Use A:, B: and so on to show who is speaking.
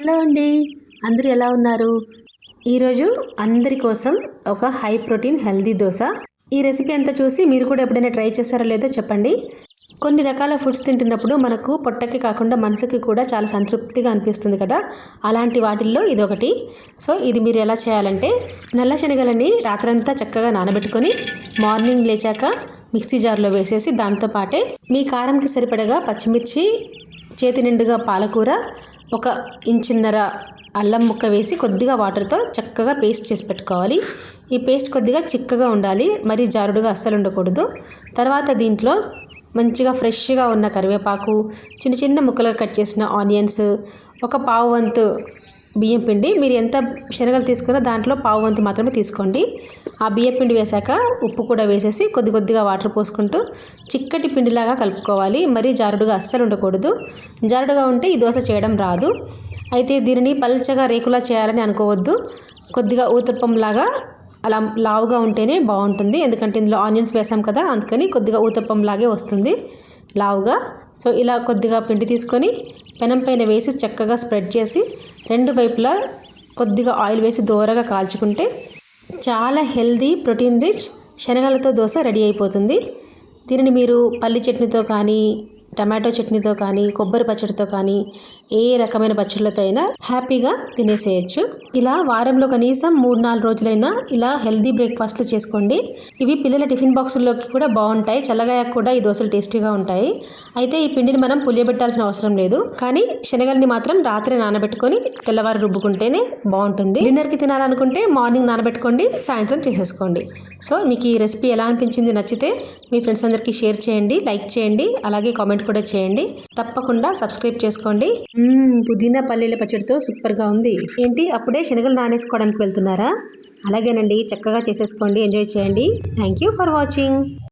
A: Hello అండి. అందరూ ఎలా ఉన్నారు? ఈరోజు అందరి కోసం ఒక హై ప్రోటీన్ హెల్దీ దోశ. ఈ రెసిపీ అంతా చూసి మీరు కూడా ఎప్పుడైనా ట్రై చేశారో లేదో చెప్పండి. కొన్ని రకాల ఫుడ్స్ తింటున్నప్పుడు మనకు పొట్టకి కాకుండా మనసుకి కూడా చాలా సంతృప్తిగా అనిపిస్తుంది కదా? అలాంటి వాటిల్లో ఇది ఒకటి సో ఇది మీరు ఎలా చేయాలంటే నల్ల శనగలని రాత్రంతా చక్కగా నానబెట్టుకొని మార్నింగ్ లేచాక మిక్సీ జార్లో వేసేసి దాంతో పాటే మీ కారంకి సరిపడగా పచ్చిమిర్చి చేతి నిండుగా పాలకూర ఒక ఇంచున్నర అల్లం ముక్క వేసి కొద్దిగా వాటర్తో చక్కగా పేస్ట్ చేసి పెట్టుకోవాలి. ఈ పేస్ట్ కొద్దిగా చిక్కగా ఉండాలి మరీ జారుడుగా అస్సలు ఉండకూడదు. తర్వాత దీంట్లో మంచిగా ఫ్రెష్గా ఉన్న కరివేపాకు చిన్న చిన్న ముక్కలుగా కట్ చేసిన ఆనియన్స్ ఒక పావు వంతు బియ్యం పిండి. మీరు ఎంత శనగలు తీసుకున్నా దాంట్లో పావు వంతు మాత్రమే తీసుకోండి. ఆ బియ్యం పిండి వేశాక ఉప్పు కూడా వేసేసి కొద్ది కొద్దిగా వాటర్ పోసుకుంటూ చిక్కటి పిండిలాగా కలుపుకోవాలి. మరీ జారుడుగా అస్సలు ఉండకూడదు. జారుడుగా ఉంటే ఈ దోశ చేయడం రాదు. అయితే దీనిని పల్చగా రేకులా చేయాలని అనుకోవద్దు. కొద్దిగా ఊతప్పంలాగా అలా లావుగా ఉంటేనే బాగుంటుంది. ఎందుకంటే ఇందులో ఆనియన్స్ వేసాం కదా అందుకని కొద్దిగా ఊతప్పంలాగే వస్తుంది లావుగా. సో ఇలా కొద్దిగా పిండి తీసుకొని పెనం పైన వేసి చక్కగా స్ప్రెడ్ చేసి రెండు వైపులా కొద్దిగా ఆయిల్ వేసి దోరగా కాల్చుకుంటే చాలా హెల్దీ ప్రోటీన్ రిచ్ శనగలతో దోశ రెడీ అయిపోతుంది. దీనిని మీరు పల్లి చట్నీతో కానీ టమాటో చట్నీతో కానీ కొబ్బరి పచ్చడితో కానీ ఏ రకమైన పచ్చళ్ళతో అయినా హ్యాపీగా తినేసేయచ్చు. ఇలా వారంలో కనీసం మూడు నాలుగు రోజులైనా ఇలా హెల్దీ బ్రేక్ఫాస్ట్లు చేసుకోండి. ఇవి పిల్లల టిఫిన్ బాక్సుల్లోకి కూడా బాగుంటాయి. చల్లగా కూడా ఈ దోశలు టేస్టీగా ఉంటాయి. అయితే ఈ పిండిని మనం పులియబెట్టాల్సిన అవసరం లేదు. కానీ శనగల్ని మాత్రం రాత్రి నానబెట్టుకొని తెల్లవారు రుబ్బుకుంటేనే బాగుంటుంది. డిన్నర్కి తినాలనుకుంటే మార్నింగ్ నానబెట్టుకోండి సాయంత్రం చేసేసుకోండి. సో మీకు ఈ రెసిపీ ఎలా అనిపించింది నచ్చితే మీ ఫ్రెండ్స్ అందరికీ షేర్ చేయండి లైక్ చేయండి అలాగే కామెంట్ కూడా చేయండి. తప్పకుండా సబ్స్క్రైబ్ చేసుకోండి. పుదీనా పల్లీల పచ్చడితో సూపర్గా ఉంది. ఏంటి అప్పుడే శనగలు నానేసుకోవడానికి వెళ్తున్నారా? అలాగేనండి చక్కగా చేసేసుకోండి ఎంజాయ్ చేయండి. Thank you for watching.